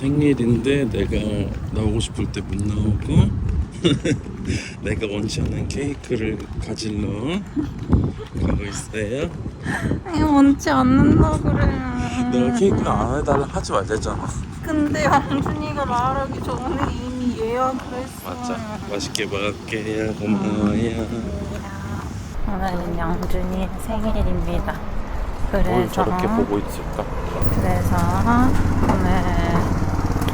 생일인데 내가 나오고 싶을 때 못 나오고 내가 원치 않은 케이크를 가질러 가고 있어요. 아니 원치 않는다 그래. 내가 케이크 안 해달라 하지 말랬잖아. 근데 영준이가 말하기 전에 이미 예약을 했어. 맞자. 맛있게 먹을게요. 고마워요. 오늘은 영준이의 생일입니다. 뭘 그래서 저렇게 보고 있을까? 그래서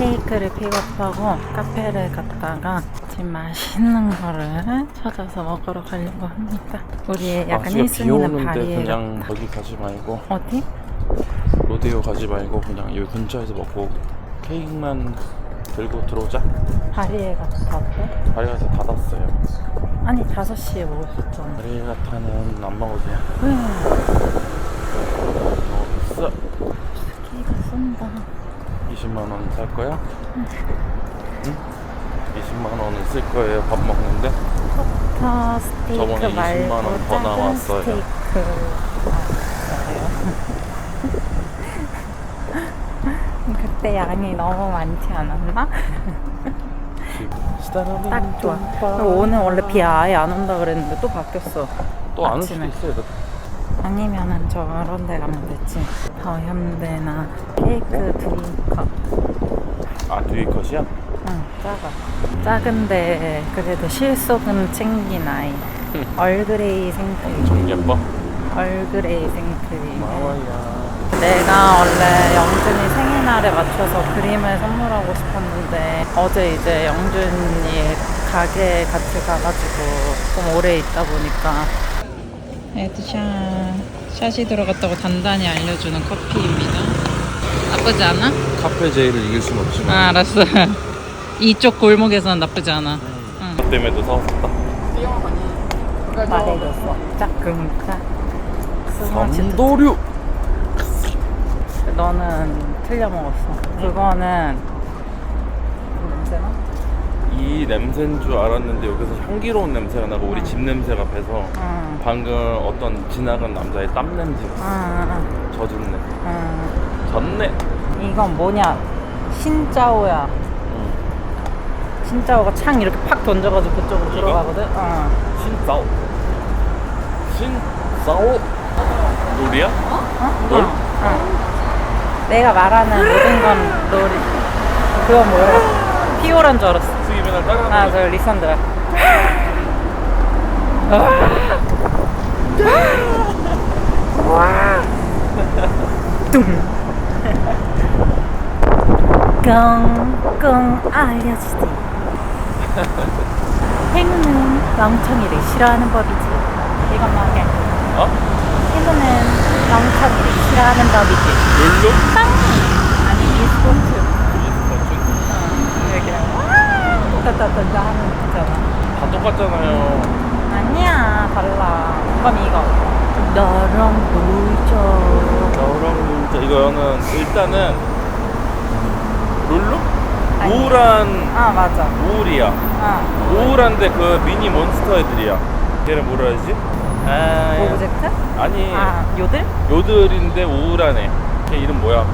케이크를 픽업하고 카페를 갔다가 지금 맛있는 거를 찾아서 먹으러 가려고 합니다. 우리의 약간 아, 진짜 비 1순위는 오는데 바리에 그냥. 거기 가지 말고 어디? 로데오 가지 말고 그냥 여기 근처에서 먹고 케이크만 들고 들어오자. 바리에 갔다 어때? 바리가서 닫았어요. 아니 5시에 먹을 수 있잖아. 바리가타는 안 먹어도 왜? 먹었어. 케이크 쏜다. 20만 원 살 거야? 응? 20만 원을 쓸 거예요. 밥 먹는데. 터 스테이크 저번에 20만 말고 원더 작은 나왔어요. 스테이크 나왔어요. 그때 양이 너무 많지 않았나? 딱 좋아. 그리고 오늘 원래 비 아예 안 온다 그랬는데 또 바뀌었어. 또안 올 수도 아침에. 있어요. 아니면은 저런 데 가면 됐지. 더 현대나 케이크 드링크. 아 드위컷이야? 응, 작아. 작은데 그래도 실속은 챙긴 아이. 얼그레이 생크림. 예뻐. 얼그레이 생크림. 고마워요. 내가 원래 영준이 생일날에 맞춰서 그림을 선물하고 싶었는데 어제 이제 영준이 가게에 같이 가가지고 좀 오래 있다 보니까 에드샷 샷이 들어갔다고 단단히 알려주는 커피입니다. 나쁘지 않아? 카페 제이를 이길 순 없지만. 아 알았어. 이쪽 골목에서는 나쁘지 않아. 응. 때문에도 사왔다. 말해줬어. 짝꿍짝. 삼도류. 너는 틀려 먹었어. 그거는? 이 냄새인 줄 알았는데 여기서 향기로운 냄새가 나고 우리 집 냄새가 배서 응. 방금 어떤 지나간 남자의 땀 냄새가 응. 젖은 냄새. 응. 젖네. 이건 뭐냐? 신짜오야. 응. 신짜오가 창 이렇게 팍 던져가지고 그쪽으로 이거? 들어가거든. 어. 신싸오. 신싸오. 롤이야? 어? 롤? 어. 어. 내가 말하는 모든 건 롤이. 그건 뭐야? 피오란 줄 알았어. 아, 거. 저 리산드라. 뚱. 꽁꽁 알려주지. 행운은 멍청이를 싫어하는 법이지. 이것만 해. 어? 행운은 멍청이를 싫어하는 법이지. 롤로? 빵! 아니, e스포츠. 이렇게 와! 따따따따 하는 거잖아. 다 똑같잖아요. 아니야, 달라. 그럼 이거. 너랑. 저랑 진짜 이거는 일단은 롤로? 아니. 우울한 아, 맞아. 우울이야. 아, 우울한데 그 미니 몬스터 애들이야. 걔를 뭐라 해야지? 아, 오브젝트? 아니 아, 요들? 요들인데 우울하네. 걔 이름 뭐야?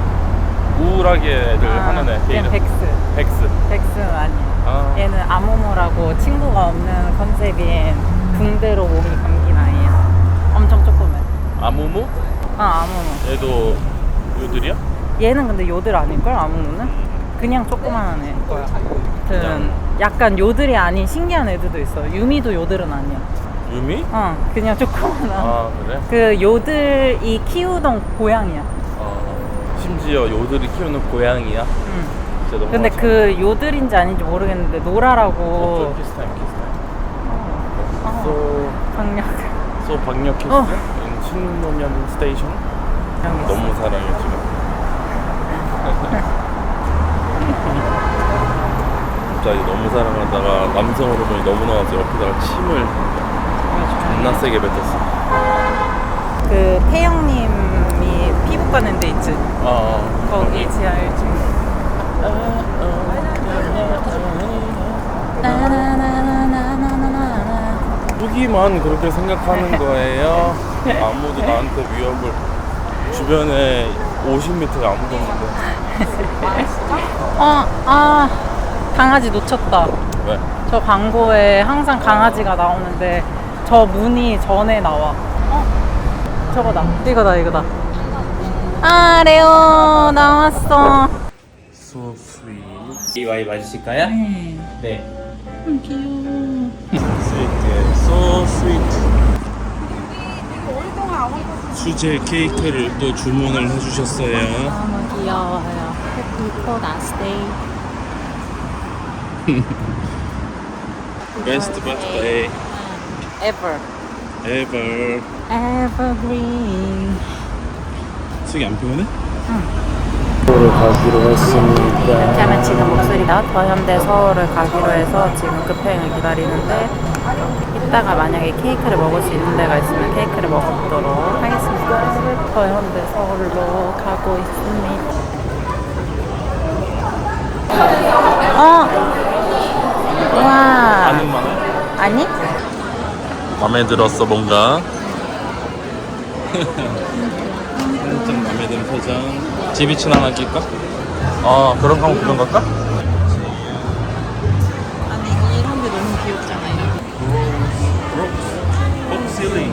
우울하게 애들 아, 하는 애. 걔 이름 백스. 백스. 백스는 아니야. 아, 얘는 아모모라고 친구가 없는 컨셉인 붕대로 몸이 감긴 아이야. 엄청 조그매. 아무무? 아, 아모모. 얘도 요들이야? 얘는 근데 요들 아닐걸, 아모모는? 그냥 조그만한 애일 거야. 아무튼 약간 요들이 아닌 신기한 애들도 있어. 유미도 요들은 아니야. 유미? 어, 그냥 조그만한. 아 그래? 그 요들이 키우던 고양이야. 어, 심지어 요들이 키우는 고양이야. 응. 진짜 너무 근데 그 요들인지 아닌지 모르겠는데 노라라고. 어, 키스타임 키스타임. 어, So 강력. so 박력 키스 어. in 신노면 스테이션. 너무 사랑해 지금. 갑자기 너무 사랑하다가 남성 호르몬이 너무 나와서 옆에다가 침을 존나 세게 뱉었어. 그 태영님이 피부과 낸데 있지. 아, 거기 지하 1층. 나 후기만 그렇게 생각하는 거예요. 아무도 나한테 위협을 주변에 50m가 아무도 없는데 어, 아, 강아지 놓쳤다. 왜? 저 광고에 항상 강아지가 나오는데 저 문이 전에 나와. 어? 저거다. 이거다, 이거다. 아, 레오 나왔어. So sweet. 이와이 맞으실까요? 네. 음, 귀여워. 스위트. So sweet. 수제 케이크를 또 주문을 해주셨어요. 너무 귀여워요. Happy Father's Day. Best birthday Ever. ever. Evergreen. 수기 안 피곤해? 서울을 가기로 했습니다. 하면 지금 목소리가 더 현대 서울을 가기로 해서 지금 급행을 기다리는데 이따가 만약에 케이크를 먹을 수 있는 데가 있으면 케이크를 먹어보도록 하겠습니다. 더 현대 서울로 가고 있습니다. 어? 와. 아는? 아니? 마음에 들었어 뭔가. 살짝 마음에 드는 표정. 지비친 하나 낄까? 아 그런 거 그런 걸까? 아니 이런 게 너무 귀엽잖아요. 벅실리.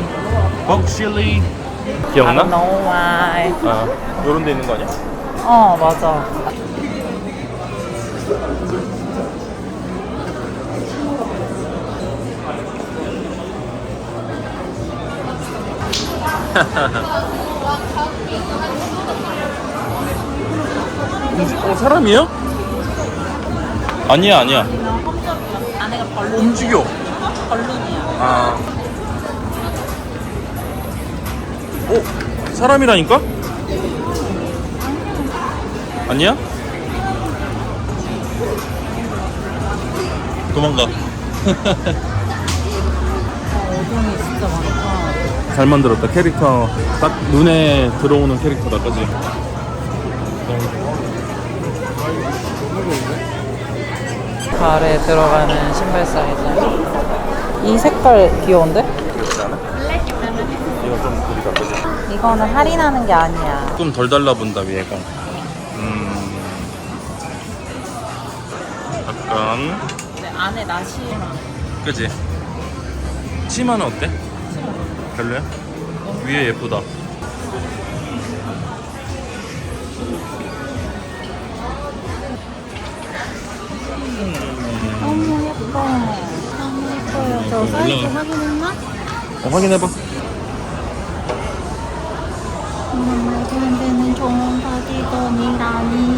벅실리. I 기억나? don't know why. 아 요런 데 있는 거 아니야? 어 맞아. 어 사람이야? 아니야 아니야. 안에가 벌룬 움직여. 벌룬이야. 아. 어? 사람이라니까? 아니야? 도망가. 어둠이 진짜 많다. 잘 만들었다. 캐릭터 딱 눈에 들어오는 캐릭터다, 그지? 발에 들어가는 신발 사이즈. 이 색깔 귀여운데? 않아? 이거 좀 구리다, 그지? 이거는 할인하는 게 아니야. 좀 덜 달라본다, 위에가. 음. 약간, 근데 안에 나시랑 그지? 치마는 어때? 별로야? 위에 예쁘다. 너무 예뻐. 너무 예뻐요. 저 사이즈 올라가. 확인했나? 어, 확인해봐. 안 되는 좋은 바디건이라니.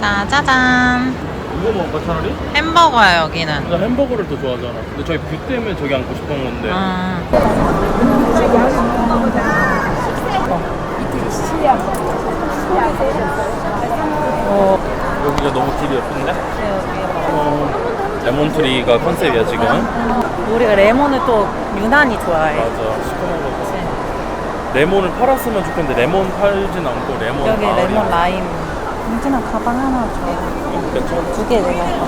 짜자잔. 이거 먹을까, 차라리? 햄버거야, 여기는. 나 햄버거를 더 좋아하잖아. 근데 저희 뷰 때문에 저기 앉고 싶은 건데. 아. 어, 여기가 너무 길이 예쁜데? 어, 레몬트리가 컨셉이야, 지금. 우리가 레몬을 또 유난히 좋아해. 맞아. 시커먼 거. 레몬을 팔았으면 좋겠는데, 레몬 팔진 않고, 레몬 여기 마을이야. 레몬 라임. 민진아 가방 하나 줘. 괜찮아. 두 개 내가 줘.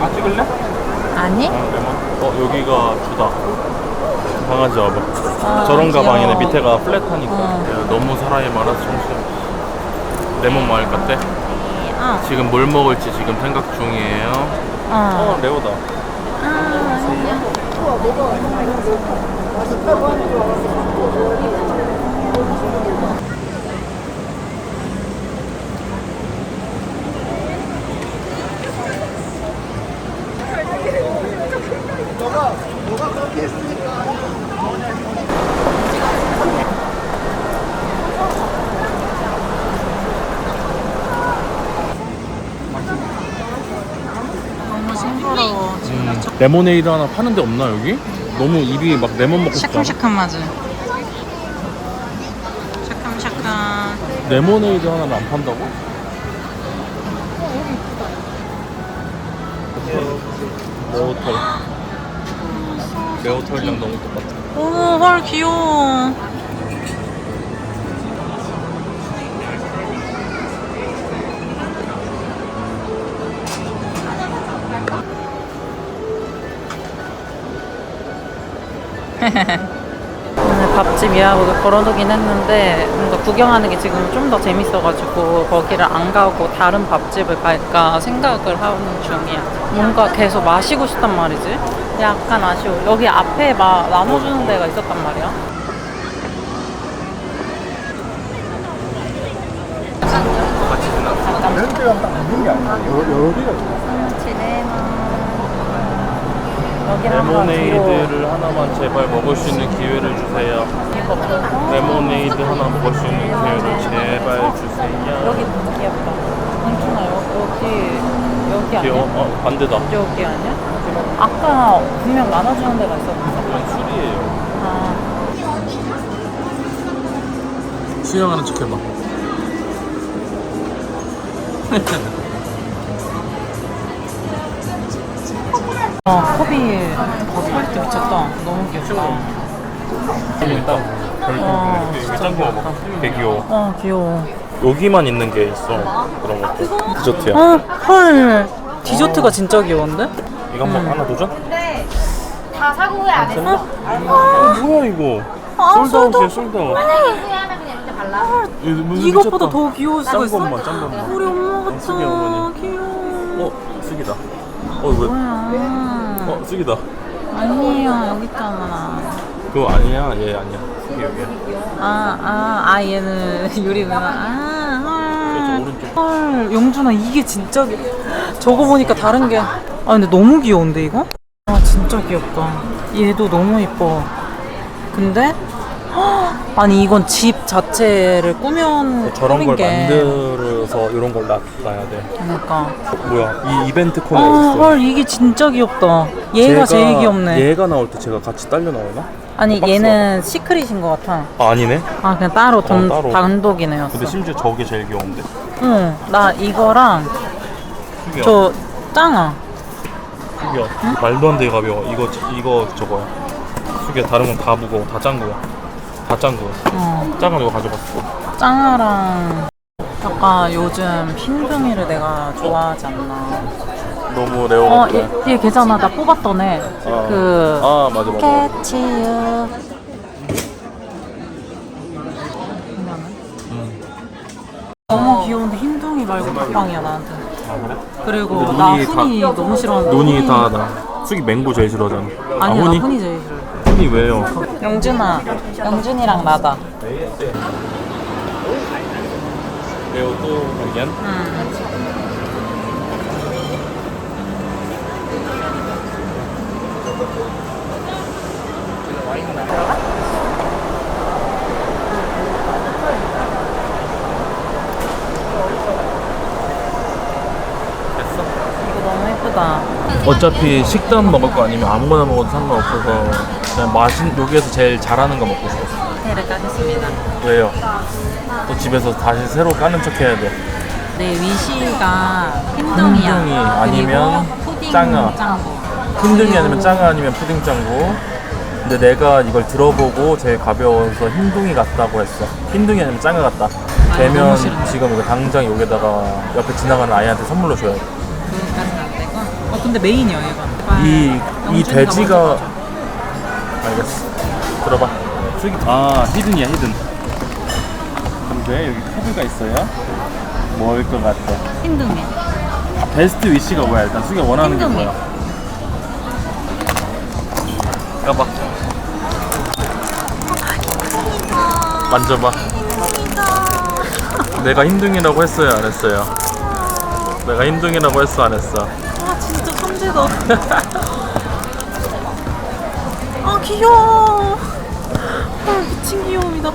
아, 찍을래? 아니? 아, 레몬. 어, 여기가 주다. 강아지 와봐. 아, 저런 귀여워. 가방이네. 밑에가 플랫하니까. 응. 야, 너무 사람이 많아서 정신. 레몬 마을 같대. 아, 지금 뭘 먹을지 지금 생각 중이에요. 어. 어, 레오다. 아, 아니야. 너무 싱그러워. 음, 레모네이드 하나 파는데 없나 여기? 너무 입이 막 레몬 먹고 싶다. 맞아. 레모네이드 하나를 안 판다고? 어, 매워털 매워털이랑 너무 똑같아 오, 헐, 귀여워. 예약을 걸어두긴 했는데 뭔가 구경하는 게 지금 좀 더 재밌어가지고 거기를 안 가고 다른 밥집을 갈까 생각을 하는 중이야. 뭔가 계속 마시고 싶단 말이지. 약간 아쉬워. 여기 앞에 막 나눠주는 데가 있었단 말이야. 같이. 이런 데가 딱 있는 게 아니야. 여러 개가 있어. 레모네이드를 하나만 제발 먹을 수 있는 기회를 주세요. 레모네이드 하나 먹을 수 있는 기회를 제발 주세요. 여기 너무 귀엽다. 공준아 여기 여기 귀여워. 아니야? 어, 반대다. 여기 아니야? 아까 분명 나눠주는 데가 있었는데. 이건 술이에요. 아. 수영하는 척 해봐. 아, 컵이 거기 퀄리티 미쳤다. 너무 귀엽다. 진짜 귀엽다. 먹어. 되게 귀여워. 어, 귀여워. 여기만 있는 게 있어. 그런 것도. 디저트야. 어, 헐. 디저트가 진짜 귀여운데? 이거 한번 하나 도전? 다 사고 후회 안 했어? 어, 뭐야 이거? 아, 솔드아웃이야 솔드아웃. 만약에 후회하면 그냥 이렇게 발라. 이거 무슨 이것보다 미쳤다. 더 귀여울 수가 짠 있어. 것만 짠 것만. 우리 엄마 같아. 쓰기 어머니. 귀여워. 어 쓰기다. 어 왜? 뭐야. 어 쓰기다. 아니에요. 여기 있잖아. 그거 아니야 얘 아니야. 쓰기 여기야. 아, 아, 아, 얘는 유리 누나. 아, 그렇죠, 헐. 오른쪽. 헐, 영준아, 이게 진짜. 귀... 저거 보니까 다른 게. 아, 근데 너무 귀여운데, 이거? 아, 진짜 귀엽다. 얘도 너무 이뻐. 근데. 헉, 아니, 이건 집 자체를 꾸면. 저런 꾸민 걸 게. 만들어 서 이런 걸 놔야 돼. 그러니까. 뭐야 이 이벤트 코너 아, 있어. 헐, 이게 진짜 귀엽다. 얘가 제가- 제일 귀엽네. 얘가 나올 때 제가 같이 딸려 나오나? 아니, 박스. 얘는 시크릿인 것 같아. 아 아니네. 아, 그냥 따로, 단, 따로. 단독이네요. 근데 심지어 저게 제일 귀여운데. 응, 나 이거랑 특이야. 저 짱아. 특이야. 말도 안 되게 가벼워. 이거 이거 저거야. 특이야. 다른 건 다 무거워. 다 짠 거야. 다 짠 거야. 어, 짠거 이거 가져갔어. 짱아랑 약간 요즘 흰둥이를 내가 좋아하지 않나. 너무 레어 어, 같아. 얘, 얘 걔잖아. 나 뽑았던 애. 아. 그 아 맞아 맞아. 캐치유. 음. 너무 귀여운데 흰둥이 말고 닭방이야 나한테. 아 그래? 그리고 근데 나 눈이 훈이 다- 너무 싫어하는데. 훈이- 다 나. 숙이 맹고 제일 싫어하잖아. 아 아니 나 훈이? 훈이 제일 싫어. 훈이 왜요? 영준아, 영준이랑 나다. 레오 또 발견? 너무 예쁘다. 어차피 식단 먹을 거 아니면 아무거나 먹어도 상관없어서 그냥 맛있 여기에서 제일 잘하는 거 먹고 싶었어. 회를 까겠습니다. 왜요? 또 집에서 다시 새로 까는 척 해야 돼. 네, 위시가 흰둥이야. 흰둥이 아니면 그리고 푸딩 짱아. 짱구. 흰둥이 아니면 짱아 아니면 푸딩 짱구. 근데 내가 이걸 들어보고 제일 가벼워서 흰둥이 같다고 했어. 흰둥이 아니면 짱아 같다. 되면 너무 싫은데. 지금 이거 당장 여기다가 옆에 지나가는 아이한테 선물로 줘야 돼. 그거까지는 안 되고. 어, 근데 메인이야, 얘가. 이, 이 영준이가 돼지가 먼저 알겠어. 들어봐. 아 히든이야 히든. 근데 여기 카드가 있어야 뭘것 같아? 흰둥이. 베스트 위시가 뭐야 일단 수기가 원하는 게 흰둥이. 뭐야? 까봐. 만져봐. 내가 흰둥이라고 했어요 안 했어요? 내가 흰둥이라고 했어 안 했어? 아, 진짜 천재다. 아, 귀여워. 아, 미친 귀여움이다.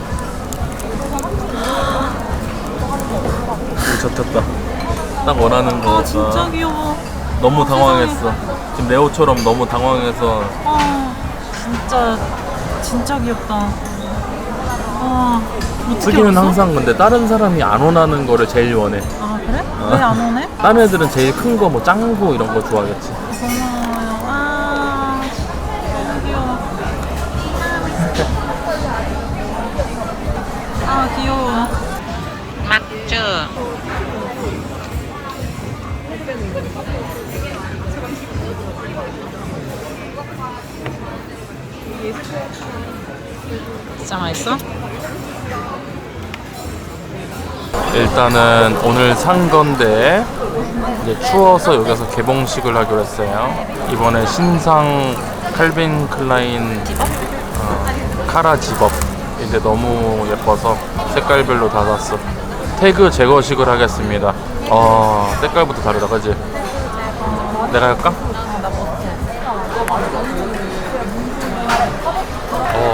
오 잡혔다. 딱 원하는 거. 아, 진짜 귀여워. 너무 당황했어. 지금 레오처럼 너무 당황해서 아, 진짜, 진짜 귀엽다. 아, 어떻게 쓰기는 왔어? 항상 근데 다른 사람이 안 원하는 거를 제일 원해. 아, 그래? 왜 안 오네? 다른 애들은 제일 큰 거 뭐 짱구 이런 거 좋아하겠지. 진짜 맛있어? 일단은 오늘 산 건데 이제 추워서 여기서 개봉식을 하기로 했어요. 이번에 신상 칼빈 클라인 어, 카라 집업. 근데 너무 예뻐서 색깔별로 다 샀어. 태그 제거식을 하겠습니다. 어, 색깔부터 다르다, 그지? 내가 할까?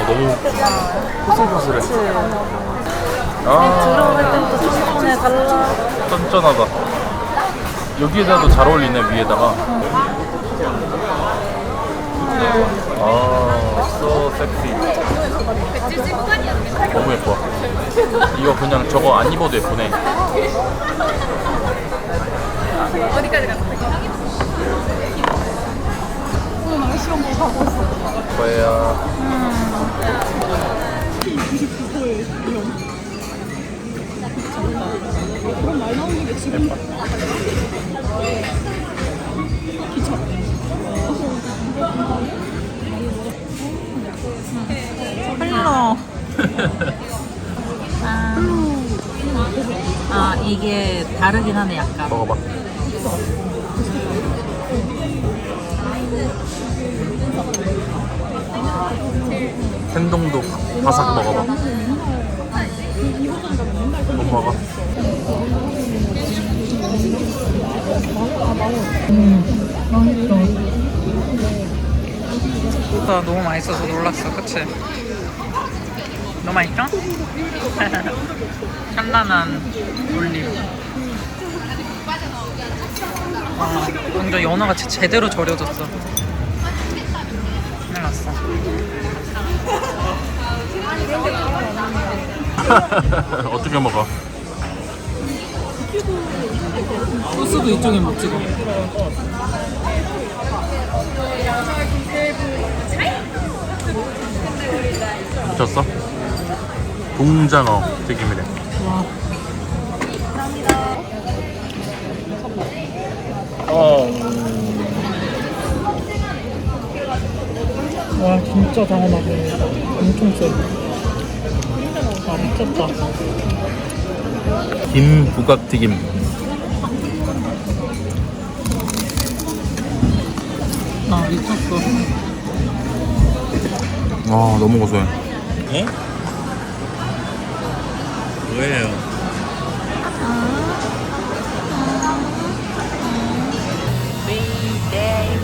너무 포슬포슬해. 아. 들어올 때부터 손에 달라. 쫀쫀하다. 여기에다도 잘 어울리네 위에다가. 아, so sexy. 너무 예뻐. 이거 그냥 저거 안 입어도 예쁘네. 뭐야? 흘러. 아, 아 이게 다르긴 하네 약간. 먹어봐. 텐동도 바삭 먹어봐. 못 먹어. 나 너무 맛있어서 놀랐어, 그치? 너무 맛있어? 현란한 올림. 와, 완전 연어같이 제대로 절여졌어. 어떻게 먹어? 소스도 이쪽에 못 찍어. 미쳤어? 동장어 튀김이래. 어. 와, 진짜 장어맛이네. 엄청 세. 아, 미쳤다. 김 부각 튀김. 아, 미쳤어. 와 너무 고소해. 예? 뭐예요?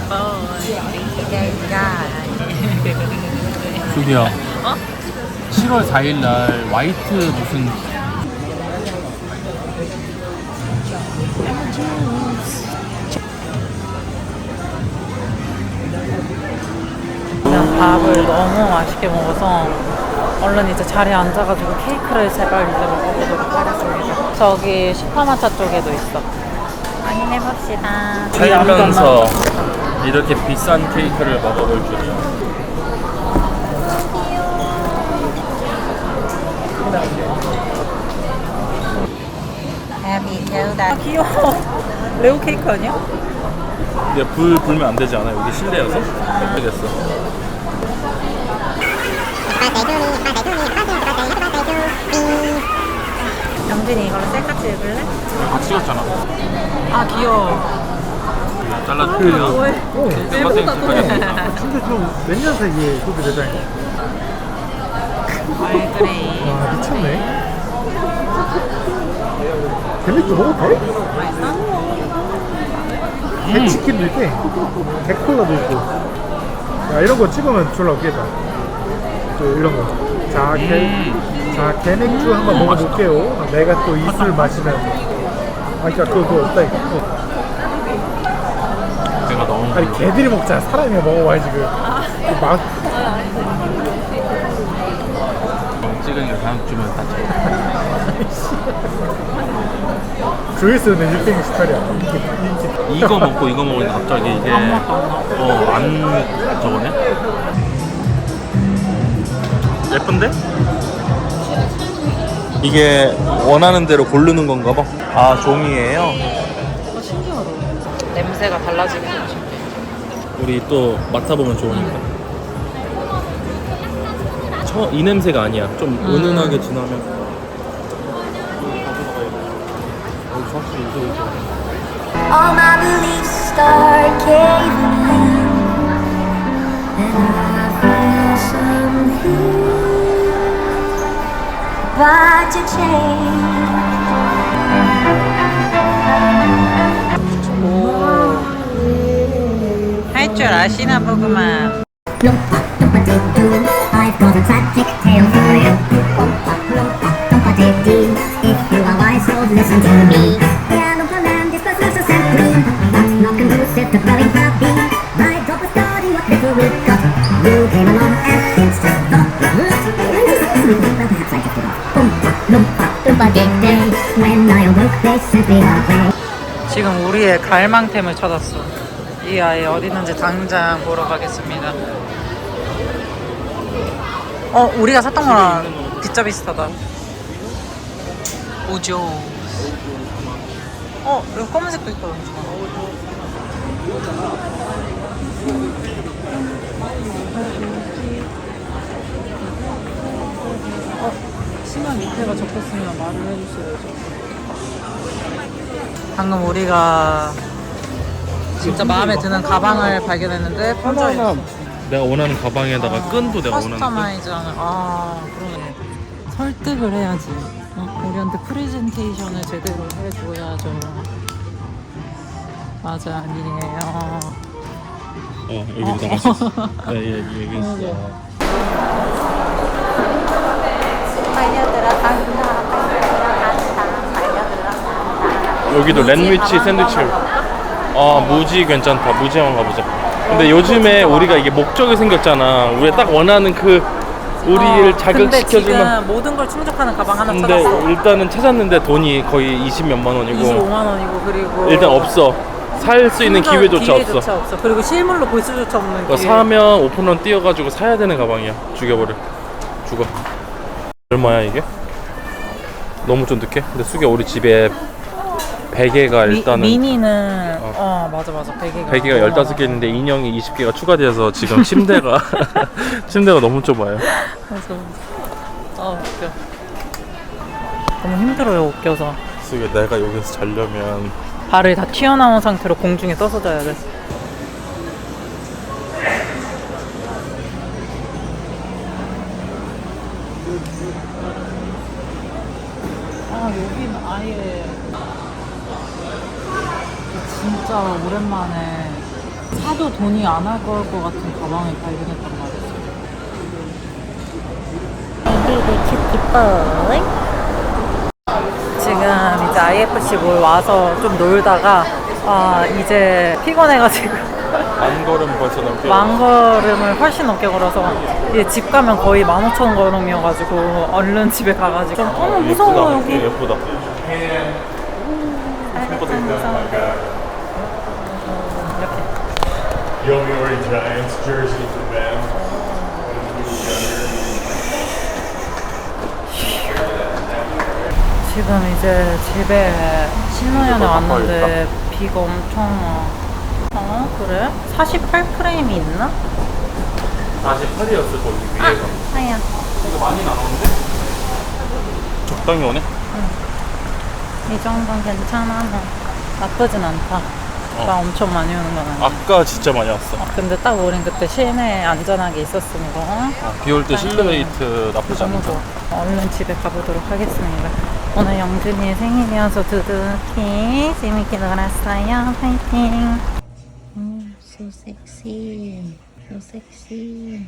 Boy, everyday guy. 저기요. 어? 7월 4일 날 화이트 무슨 그냥 밥을 너무 맛있게 먹어서 얼른 이제 자리에 앉아가지고 케이크를 제발 이제 먹어보도록 하겠습니다. 저기 슈퍼마차 쪽에도 있어. 확인해봅시다. 살면서 이렇게 비싼 케이크를 먹어볼 줄이야. 아, 귀여워. 레오 케이크 아니야? 근데 불 불면 안 되지 않아? 여기 실내여서? 모르겠어. 영진이 이걸로 셀카치 입을래? 같이 찍었잖아. 아 귀여워. 잘라줄게요. 오, 땡땡 하겠습니다. 진짜 좀몇년 사이에 그렇게 되다니. 와, 미쳤네. 뱀맥주 먹어도 돼? 개치킨도 있대. 개콜라도 있고. 야, 이런 거 찍으면 졸라 웃기겠다. 저 이런 거. 자, 개, 자, 개맥주 한번 먹어볼게요. 내가 또 이 술 마시면. 아, 그니까 그거, 그거 없다, 이거. 어. 내가 너무 아니, 개들이 먹잖아. 사람이 먹어봐야지, 그. 그 막, 찍은 게 다음 주면 다 찍어. 조회수는 1등이 스타일이야. 이거 먹고 이거 먹으니까 갑자기 이게 어안 저거네? 예쁜데? 이게 원하는 대로 고르는 건가 봐. 아 종이에요. 냄새가 달라지는 거지. 우리 또 맡아보면 좋으니까. 처, 이 냄새가 아니야. 좀 은은하게 진하면. All my beliefs start caving in, and I feel something about to change. 할 줄 아시나 보구만. Lumpa, lumpa dee doo, I've got a tragic tale for you. Lumpa, lumpa, lumpa dee dee, if you are wise, so listen to me. 지금 우리의 갈망템을 찾았어. 이 아이 어디 있는지 당장 보러 가겠습니다. 어, 우리가 샀던 거랑 진짜 비슷하다. 오죠. 어, 여기 검은색도 있거든. 어, 밑에가 적혔으면 말을 해주셔야죠. 방금 우리가 진짜 마음에 드는 가방을 발견했는데 혼자. 내가 원하는 가방에다가 끈도 내가 원하는 끈. 커스터마이즈하는 아 그러네. 설득을 해야지. 어, 우리한테 프레젠테이션을 제대로 해줘야죠. 맞아 아니에요. 어, 여기 나갔어. 네, 예, 여기 있어. 여기도 랜위치 샌드위치. 아, 무지 괜찮다. 무지 한번 가보자. 근데 요즘에 우리가 이게 목적이 생겼잖아. 우리가 딱 원하는 그 우리를 어, 자극시켜주는. 모든 걸 충족하는 가방 하나 근데 찾았어. 일단은 찾았는데 돈이 거의 20 몇만 원이고 25만 원이고 그리고 일단 없어. 살 수 있는 충전 기회조차 없어. 기회조차 없어. 그리고 실물로 볼 수조차 없는 그거 기회. 사면 오픈런 띄어가지고 사야 되는 가방이야. 죽여버려. 죽어. 얼마야 이게? 너무 쫀득해? 근데 수게 우리 집에 베개가 일단은 미, 미니는 어. 맞아 맞아 베개가 베개가 어. 15개 있는데 인형이 20개가 추가돼서 지금 침대가 침대가 너무 좁아요. 그래서 아 웃겨 너무 힘들어요 웃겨서 수게 내가 여기서 자려면 발을 다 튀어나온 상태로 공중에 떠서 자야 돼 아 여기는 아예 진짜 오랜만에 사도 돈이 안할것 같은 가방을 발견했단 말이야 지금 이제 IFC 몰 와서 좀 놀다가 아 이제 피곤해가지고 만 걸음 벌써 넘게 만 걸음을 훨씬 넘게 걸어서 이제 집 가면 거의 15,000 걸음이어가지고 얼른 집에 가가지고 어머 무서워 예쁘다. 여기 예쁘다. 이렇게 You only wearing Giants jersey for them. 지금 이제 집에 신혼여행 왔는데 비가 엄청 와. 어 그래? 48 프레임이 있나? 48이었을 거기 위에가. 아야 이거 많이 나오는데? 적당히 오네. 이 정도는 괜찮아 뭐. 나쁘진 않다 어. 나 엄청 많이 오는 건 아니야 아까 진짜 많이 왔어. 근데 딱 우린 그때 시내에 안전하게 있었으니까 비올 때 실내웨이트 나쁘지 너무 않다. 좋아 얼른 집에 가보도록 하겠습니다 오늘 영준이의 생일이어서 두둑히 재밌게 놀았어요 파이팅 You're sexy.